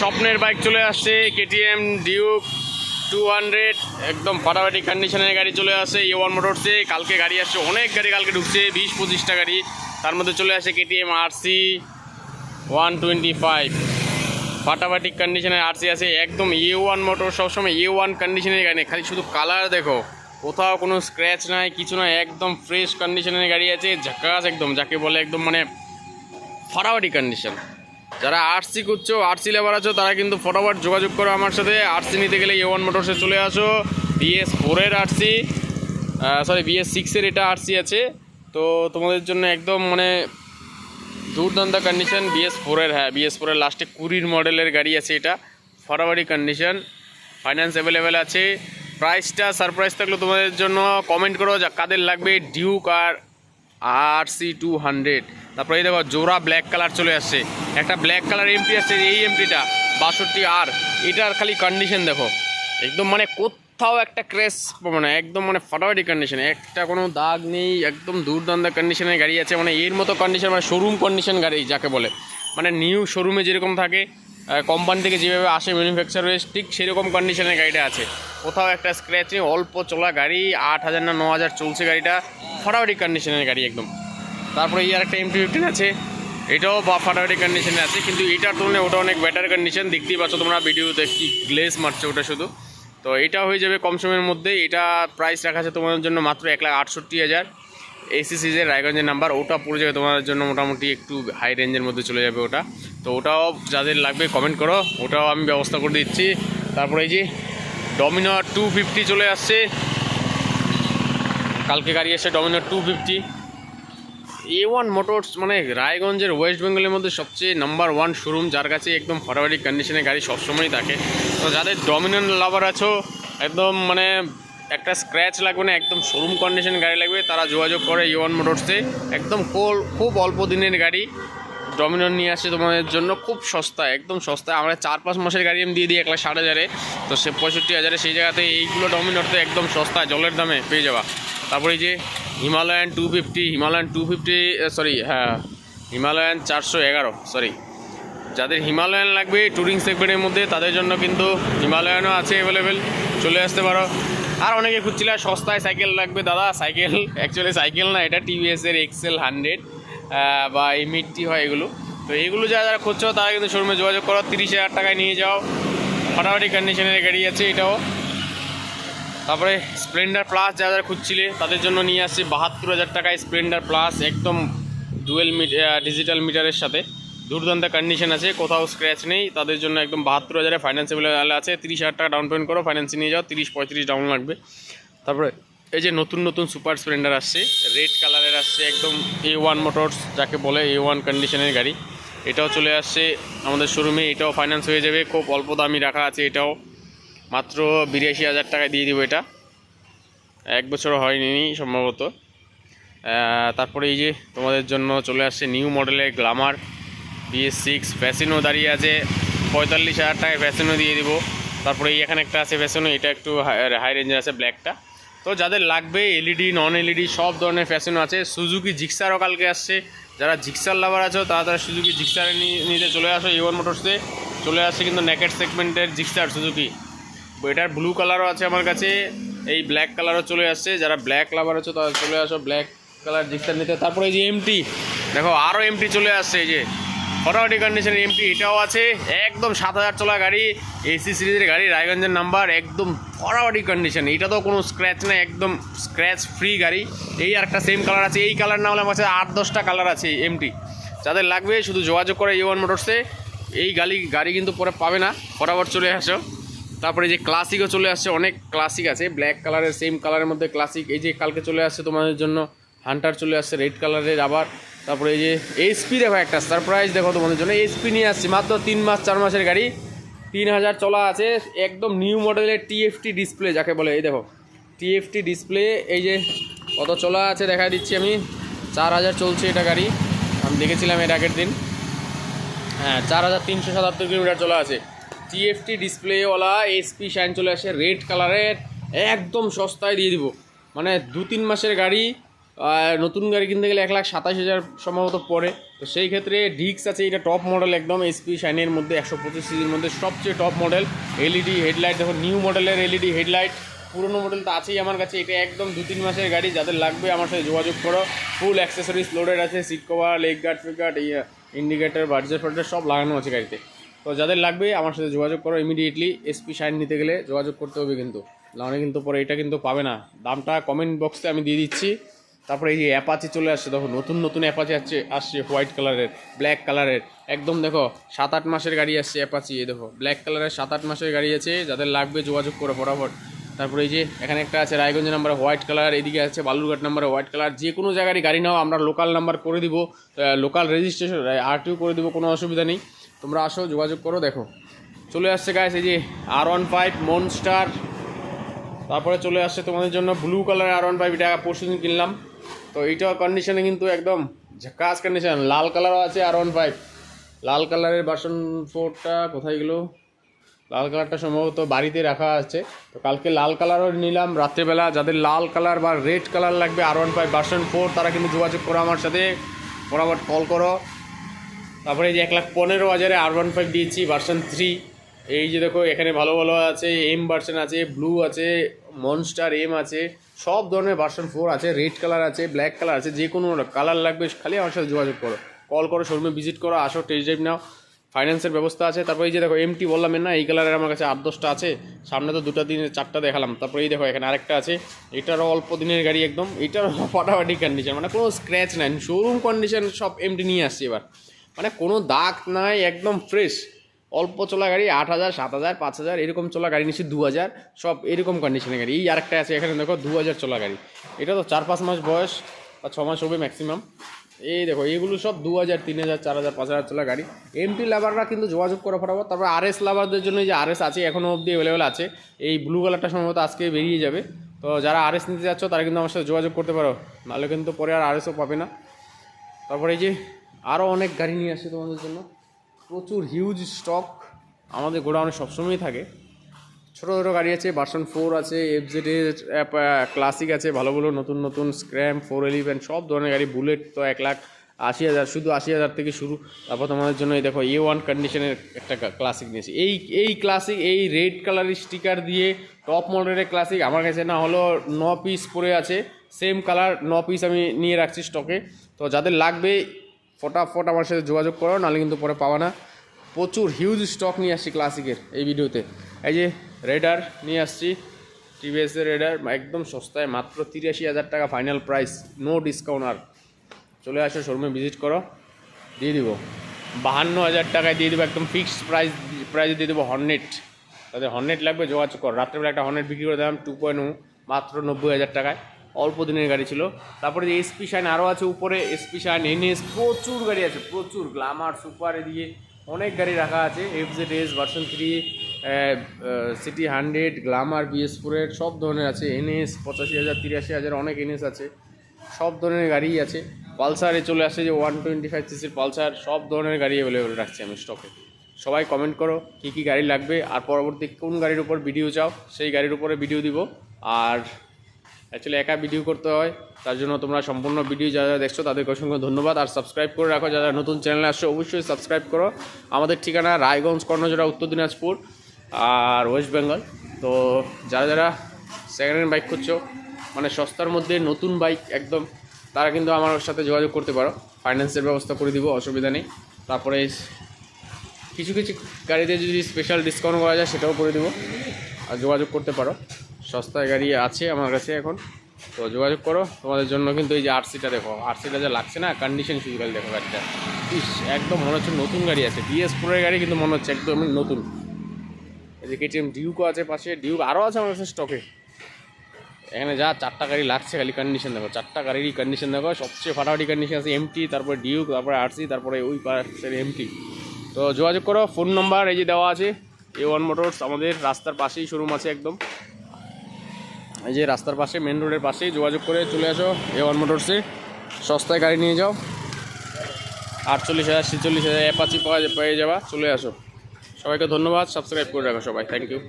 স্বপ্নের বাইক চলে আসছে কেটিএম ডিউক টু হান্ড্রেড একদম ফাটাফাটি কন্ডিশনের গাড়ি চলে আসে এ ওয়ান মোটরসে কালকে গাড়ি আসছে, অনেক গাড়ি কালকে ঢুকছে, বিশ পঁচিশটা গাড়ি, তার মধ্যে চলে আসে KTM RC one twenty five ফাটাফাটি কন্ডিশনের আরসি আছে, একদম এ ওয়ান মোটর সবসময় এ ওয়ান কন্ডিশনের গাড়ি নেই, খালি শুধু কালার দেখো, কোথাও কোনো স্ক্র্যাচ নাই, কিছু নাই, একদম ফ্রেশ কন্ডিশনের গাড়ি আছে, ঝাকাস একদম, যাকে বলে একদম মানে ফাটাফাটি কন্ডিশন যারা আরসি করছ আরসি লেবার আছো, তারা কিন্তু ফটাফট যোগাযোগ করো আমার সাথে। আরসি নিতে গেলে এ ওয়ান মোটরসে চলে আসো। বিএস ফোরের আরসি সরি বিএস সিক্সের এটা আরসি আছে। তো তোমাদের জন্য একদম মানে দুর্দান্ত কন্ডিশন বিএস ফোরের হ্যাঁ বিএস ফোরের লাস্টে কুড়ির মডেলের গাড়ি আছে এটা। ফটাফাটি কন্ডিশন ফাইন্যান্স অ্যাভেলেবেল আছে। প্রাইসটা সারপ্রাইজ থাকল তোমাদের জন্য কমেন্ট করো, যা কাদের লাগবে ডিউক আর আর সি টু হান্ড্রেড তারপরে এই দেখো, জোড়া ব্ল্যাক কালার চলে আসছে। একটা ব্ল্যাক কালার এমপি আসছে, এই এমটিটা বাষট্টি আর এটার খালি কন্ডিশন দেখো। একদম মানে কোথাও একটা ক্রেস মানে একদম মানে ফাটাফাটি কন্ডিশন একটা কোনো দাগ নেই, একদম দুর্দান্ত কন্ডিশনের গাড়ি আছে। মানে এর মতো কন্ডিশন মানে শোরুম কন্ডিশন গাড়ি, যাকে বলে। মানে নিউ শোরুমে যেরকম থাকে কোম্পানি থেকে যেভাবে আসে ম্যানুফ্যাকচার হয়ে ঠিক সেরকম কন্ডিশনের গাড়িটা আছে। কোথাও একটা স্ক্র্যাচ অল্প চলা গাড়ি, আট হাজার না ন হাজার চলছে গাড়িটা, ফাটাফাটি কন্ডিশনের গাড়ি একদম। তারপরে এই আর একটা এমটি ফিফটিন আছে, এটাও বা ফাটাফাটি কন্ডিশনে আছে, কিন্তু এটার তুলনায় ওটা অনেক বেটার কন্ডিশন দেখতেই পাচ্ছ তোমরা ভিডিওতে কি গ্লেস মারছে ওটা শুধু। তো এটা হয়ে যাবে কম সময়ের মধ্যে, এটা প্রাইস রাখা আছে তোমাদের জন্য মাত্র এক লাখ আটষট্টি হাজার। এসি সিজের রায়গঞ্জের নাম্বার ওটা পড়ে যাবে তোমার জন্য মোটামুটি একটু হাই রেঞ্জের মধ্যে চলে যাবে ওটা। তো ওটাও যাদের লাগবে কমেন্ট করো, ওটাও আমি ব্যবস্থা করে দিচ্ছি। তারপরে এই যে ডমিনো টু ফিফটি চলে আসছে। কালকে গাড়ি এসে Dominar two fifty A one motors মানে রায়গঞ্জের ওয়েস্ট বেঙ্গলের মধ্যে সবচেয়ে নাম্বার ওয়ান শোরুম যার কাছে একদম ফাটাফাটি কন্ডিশনের গাড়ি সবসময়ই থাকে। তো যাদের ডমিনেন্ট লাভার আছো, একদম মানে একটা স্ক্র্যাচ লাগবে না একদম শোরুম কন্ডিশন গাড়ি লাগবে, তারা যোগাযোগ করে এ ওয়ান মোটরসে একদম কোল খুব অল্প দিনের গাড়ি। ডমিনর নিয়ে আসছে তোমাদের জন্য, খুব সস্তা, একদম সস্তা। আমরা চার পাঁচ মাসের গাড়ি আমি দিয়ে দিই এক লাখ ষাট হাজারে। তো সে পঁয়ষট্টি হাজারে, সেই জায়গাতে এইগুলো ডমিনর তো একদম সস্তা, জলের দামে পেয়ে যাওয়া তারপরে যে Himalayan two fifty Himalayan two fifty sorry হ্যাঁ হিমালয়ান চারশো এগারো সরি যাদের হিমালয়ান লাগবে ট্যুরিং সেগমেন্টের মধ্যে, তাদের জন্য কিন্তু হিমালয়ানও আছে অ্যাভেলেবেল চলে আসতে পারো। আর অনেকে খুঁজছিল, সস্তায় সাইকেল লাগবে। দাদা, সাইকেল অ্যাকচুয়ালি সাইকেল না, এটা টিভিএসের এক্সেল হান্ড্রেড বা এই হয় এগুলো। তো এগুলো যারা যারা খুঁজছো, তারা কিন্তু শোরুমে যোগাযোগ করো, তিরিশ হাজার টাকায় নিয়ে যাও। ফাটাফাটি কন্ডিশনের গাড়ি আছে এটাও। তারপরে স্প্লেন্ডার প্লাস যারা যারা খুঁজছিলে, তাদের জন্য নিয়ে আসছি। বাহাত্তর হাজার টাকায় স্প্লেন্ডার প্লাস একদম ডুয়েল ডিজিটাল মিটারের সাথে। দুর্দান্ত কন্ডিশন আছে, কোথাও স্ক্র্যাচ নেই, তাদের জন্য একদম বাহাত্তর হাজারে ফাইন্যান্সেবল আছে, তিরিশ হাজার টাকা ডাউন পেমেন্ট করো ফাইন্যান্সে নিয়ে যাও, তিরিশ, পঁয়ত্রিশ ডাউন লাগবে। তারপরে, এই যে নতুন নতুন সুপার স্প্লেন্ডার আসছে রেড কালারের আসছে, একদম এ ওয়ান মোটরস যাকে বলে এ ওয়ান কন্ডিশনের গাড়ি। এটাও চলে আসছে আমাদের শোরুমে এটাও ফাইন্যান্স হয়ে যাবে, খুব অল্প দামি রাখা আছে এটাও। মাত্র বিরাশি হাজার টাকায় দিয়ে দিব এটা। এক বছর হয়নি সম্ভবত। তারপরে এই যে তোমাদের জন্য চলে আসছে নিউ মডেলের গ্লামার বিএস সিক্স ফ্যাসিনো দাঁড়িয়ে আছে। পঁয়তাল্লিশ হাজার টাকায় ফ্যাসিনো দিয়ে দিব। তারপরে এই এখানে একটা আছে ফ্যাসিনো এটা একটু হাই রেঞ্জের আছে ব্ল্যাকটা তো যাদের লাগবে এলইডি নন এলইডি সব ধরনের ফ্যাশনও আছে। সুজুকি জিক্সারও কালকে আসছে। যারা জিক্সার লাভার আছো, তারা তারা সুজুকি জিক্সার নিতে চলে আসো ইওয়ান মোটরসে চলে আসছে কিন্তু নেকেট সেগমেন্টের জিক্সার সুজুকি এটার ব্লু কালারও আছে আমার কাছে। এই ব্ল্যাক কালারও চলে আসছে। যারা ব্ল্যাক লাভার আছো, তারা চলে আসো ব্ল্যাক কালার জিক্সার নিতে। তারপরে এই যে এমটি দেখো আরও এমটি চলে আসছে এই যে। ফটাফটি কন্ডিশনের এমটি এটাও আছে। একদম সাত হাজার চলা গাড়ি এসি সিরিজের গাড়ি, রায়গঞ্জের নাম্বার একদম ফটাফটি কন্ডিশন এটা তো কোনো স্ক্র্যাচ নেই, একদম স্ক্র্যাচ ফ্রি গাড়ি। এই আর একটা সেম কালার আছে, এই কালার না হলে আমার কাছে আট দশটা কালার আছে এমটি যাদের লাগবে, শুধু যোগাযোগ করে ইওয়ান মোটরসে এই গাড়ি গাড়ি কিন্তু পরে পাবে না ফটাফট চলে আসো। তারপরে যে ক্লাসিকও চলে আসছে, অনেক ক্লাসিক আছে। ব্ল্যাক কালারের সেম কালারের মধ্যে ক্লাসিক এই যে কালকে চলে আসছে তোমাদের জন্য হান্টার চলে আসছে রেড কালারের আবার। তারপরে এই যে এইচপি দেখো একটা সারপ্রাইজ দেখো তোমাদের জন্য। এইচপি নিয়ে আসছি, মাত্র তিন মাস, চার মাসের গাড়ি। তিন হাজার চলা আছে, একদম নিউ মডেলের টিএফটি ডিসপ্লে যাকে বলে। এই দেখো টিএফটি ডিসপ্লে এই যে কত চলা আছে দেখা দিচ্ছি আমি। চার হাজার চলছে এটা গাড়ি, আমি দেখেছিলাম এর আগের দিন। হ্যাঁ চার হাজার তিনশো সাতাত্তর কিলোমিটার চলা আছে। টিএফটি ডিসপ্লেওয়ালা এসপি শাইন চলে আসে রেড কালারের একদম সস্তায় দিয়ে দিব। মানে দু তিন মাসের গাড়ি নতুন গাড়ি কিনতে গেলে এক লাখ সাতাশ হাজার সম্ভবত পড়ে। তো সেই ক্ষেত্রে ডিক্স আছে, এটা টপ মডেল একদম এসপি শাইনের মধ্যে, একশো পঁচিশ সিজির মধ্যে সবচেয়ে টপ মডেল এলইডি হেডলাইট দেখো নিউ মডেলের এলইডি হেডলাইট পুরনো মডেল তো আছেই আমার কাছে, এটা একদম দু তিন মাসের গাড়ি, যাদের লাগবে আমার সাথে যোগাযোগ করো। ফুল অ্যাক্সেসরিজ লোডেড আছে seat cover leg guard fit guard indicator Berger ফার্জার সব লাগানো আছে গাড়িতে। তো যাদের লাগবে আমার সাথে যোগাযোগ করো ইমিডিয়েটলি এসপি শাইন নিতে গেলে যোগাযোগ করতে হবে কিন্তু। নাহলে কিন্তু পরে এটা কিন্তু পাবে না। দামটা কমেন্ট বক্সে আমি দিয়ে দিচ্ছি। তারপরে এই যে অ্যাপাচি চলে আসছে, দেখো নতুন নতুন অ্যাপাচি আসছে আসছে হোয়াইট কালারের ব্ল্যাক কালারের একদম দেখো সাত আট মাসের গাড়ি আসছে অ্যাপাচি এই দেখো ব্ল্যাক কালারের সাত আট মাসের গাড়ি আছে, যাদের লাগবে যোগাযোগ করো ফটাফট তারপরে এই যে এখানে একটা আছে, রায়গঞ্জ নাম্বার হোয়াইট কালার এদিকে আছে বালুরঘাট নাম্বার হোয়াইট কালার যে কোনো জায়গারই গাড়ি নাও, আমরা লোকাল নাম্বার করে দিব লোকাল রেজিস্ট্রেশন আরটিও করে দিব, কোনো অসুবিধা নেই। তোমরা আসো, যোগাযোগ করো, দেখো। চলে আসছে গাছ এই যে আর ওয়ান ফাইভ মনস্টার তারপরে চলে আসছে তোমাদের জন্য blue colour R one five এটা পরশু দিন কিনলাম। তো এইটাও কন্ডিশনে কিন্তু একদম ঝাকাস কন্ডিশন লাল কালারও আছে আর ওয়ান ফাইভ লাল কালারের বাসন ফোরটা কোথায় গেলো? লাল কালারটা সম্ভবত বাড়িতে রাখা আছে। তো কালকে লাল কালারও নিলাম রাত্রেবেলা। যাদের লাল কালার বা রেড কালার লাগবে R one five version four তারা কিন্তু যোগাযোগ করো আমার সাথে। ফটাফট কল করো। তারপরে এই যে এক লাখ পনেরো হাজারে আর ওয়ান ফাইভ দিয়েছি ভার্সন থ্রি এই যে দেখো, এখানে ভালো ভালো আছে এম ভার্সন আছে ব্লু আছে মনস্টার এম আছে, সব ধরনের ভার্সন ফোর আছে রেড কালার আছে ব্ল্যাক কালার আছে, যে কোনো কালার লাগবে, খালি আমার সাথে যোগাযোগ করো। কল করো শোরুমে ভিজিট করো, আসো টেস্ট ড্রাইভ নাও ফাইন্যান্সের ব্যবস্থা আছে। তারপরে এই যে দেখো এমটি বললাম না, এই কালারের আমার কাছে আট দশটা আছে, সামনে তো দুটো দিনের, চারটা দেখালাম। তারপরে এই দেখো, এখানে আরেকটা আছে, এটারও অল্প দিনের গাড়ি একদম, এটারও ফাটাফাটি কন্ডিশন মানে কোনো স্ক্র্যাচ নাই শোরুম কন্ডিশন সব এমটি নিয়ে আসছে এবার। মানে কোনো দাগ নাই, একদম ফ্রেশ অল্প চলা গাড়ি আট হাজার, সাত হাজার, পাঁচ হাজার, এরকম চলা গাড়ি নিচ্ছি দু হাজার, সব এরকম কন্ডিশনের গাড়ি। এই আরেকটা আছে, এখানে দেখো দু হাজার চলা গাড়ি। এটা তো চার পাঁচ মাস বয়স, বা ছ মাস হবে ম্যাক্সিমাম এই দেখো এইগুলো সব দু হাজার, তিন হাজার, চার হাজার, পাঁচ হাজার চলা গাড়ি। এমটি লাভাররা কিন্তু যোগাযোগ করা ফটাফট। তারপর আর এস লাভারদের জন্য যে আর এস আছে এখনও অবধি অ্যাভেলেবেল আছে। এই ব্লু কালারটা সম্ভবত আজকে বেরিয়ে যাবে। তো যারা আর এস নিতে যাচ্ছ, তারা কিন্তু আমার সাথে যোগাযোগ করতে পারো। নাহলে কিন্তু পরে আর আর এসও পাবে না। তারপরে এই যে আরও অনেক গাড়ি নিয়ে আসছে তোমাদের জন্য। প্রচুর হিউজ স্টক আমাদের গোডাউনে সবসময়ই থাকে। ছোটো ছোটো গাড়ি আছে ভার্সন ফোর আছে এফজেড ক্লাসিক আছে ভালো ভালো নতুন নতুন স্ক্র্যাম ফোর এলিভেন সব ধরনের গাড়ি বুলেট তো এক লাখ আশি হাজার শুধু আশি হাজার থেকে শুরু। তারপর তোমাদের জন্য এই দেখো এ ওয়ান কন্ডিশনের একটা ক্লাসিক নিয়েছি। এই এই ক্লাসিক এই রেড কালারের স্টিকার দিয়ে টপ মডেলের ক্লাসিক আমার কাছে না হলো ন পিস পরে আছে। সেম কালার ন পিস আমি নিয়ে রাখছি স্টকে তো যাদের লাগবে ফটাফট আমার সাথে যোগাযোগ করো নাহলে কিন্তু পরে পাওয়া না। প্রচুর হিউজ স্টক নিয়ে আসছি ক্লাসিকের এই ভিডিওতে এই যে রেডার নিয়ে আসছি টিভিএসের রেডার একদম সস্তায়, মাত্র তিরাশি হাজার টাকা ফাইনাল প্রাইস নো ডিসকাউন্ট আর। চলে আসো শোরুমে ভিজিট করো, দিয়ে দিব। বাহান্ন হাজার টাকায় দিয়ে দেবো, একদম ফিক্সড প্রাইস প্রাইসে দিয়ে দেবো হর্নেট তাদের হর্নেট লাগবে, যোগাযোগ করো। রাত্রেবেলা একটা হর্নেট বিক্রি করে দিলাম টু পয়েন্ট মাত্র নব্বই হাজার টাকায়। অল্প দিনের গাড়ি ছিল। তারপরে যে এসপি শাইন আরও আছে উপরে এসপি শাইন এনএস প্রচুর গাড়ি আছে, প্রচুর গ্লামার সুপার এদিকে অনেক গাড়ি রাখা আছে FZ S version three CT hundred Glamour BS ফোরের সব ধরনের আছে এনএস পঁচাশি হাজার, তিরাশি হাজার অনেক এনএস আছে, সব ধরনের গাড়িই আছে। পালসারে চলে আসে যে ওয়ান টোয়েন্টি ফাইভ সিসির পালসার, সব ধরনের গাড়ি অ্যাভেলেবেল রাখছি আমি স্টকে সবাই কমেন্ট করো, কী কী গাড়ি লাগবে, আর পরবর্তী কোন গাড়ির উপর ভিডিও চাও, সেই গাড়ির উপরে ভিডিও দিব। আর অ্যাকচুয়ালি একা ভিডিও করতে হয়। তার জন্য তোমরা সম্পূর্ণ ভিডিও যারা যারা দেখছ তাদেরকে অসংখ্য ধন্যবাদ। আর সাবস্ক্রাইব করে রাখো। যারা নতুন চ্যানেলে আসছো, অবশ্যই সাবস্ক্রাইব করো। আমাদের ঠিকানা রায়গঞ্জ কর্ণজোড়া উত্তর দিনাজপুর আর ওয়েস্ট বেঙ্গল তো যারা যারা সেকেন্ড হ্যান্ড বাইক করছ মানে সস্তার মধ্যে নতুন বাইক একদম, তারা কিন্তু আমার সাথে যোগাযোগ করতে পারো। ফাইন্যান্সের ব্যবস্থা করে দিব, অসুবিধা নেই। তারপরে কিছু কিছু গাড়িতে যদি স্পেশাল ডিসকাউন্ট করা যায়, সেটাও করে দেবো। আর যোগাযোগ করতে পারো। সস্তায় গাড়ি আছে আমার কাছে এখন। তো যোগাযোগ করো, তোমাদের জন্য কিন্তু এই যে আরসিটা দেখো। আরসিটা যা লাগছে না কন্ডিশন খালি দেখো গাড়িটা। ইস, একদম মনে হচ্ছে নতুন গাড়ি আছে। বিএস ফোরের গাড়ি কিন্তু মনে হচ্ছে একদম নতুন। এই যে কেটিএম ডিউকও আছে পাশে। ডিউক আরও আছে আমার কাছে স্টকে এখানে যা চারটা গাড়ি লাগছে খালি কন্ডিশন দেখো। চারটা গাড়িরই কন্ডিশন দেখো। সবচেয়ে ফাটাফাটি কন্ডিশন আছে এমটি তারপরে ডিউক তারপরে আরসি তারপরে ওই পাশের এমটি তো যোগাযোগ করো ফোন নাম্বার এই যে দেওয়া আছে। এ ওয়ান মোটরস আমাদের রাস্তার পাশেই শোরুম আছে একদম। এই যে রাস্তার পাশে মেন রোডের পাশেই যোগাযোগ করে চলে আসো এ ওয়ান মোটরসে সস্তায় গাড়ি নিয়ে যাও। আটচল্লিশ হাজার, ছেচল্লিশ হাজার, অ্যাপাচি পাওয়া পেয়ে যাবা। চলে আসো। সবাইকে ধন্যবাদ। সাবস্ক্রাইব করে রাখো সবাই। Thank you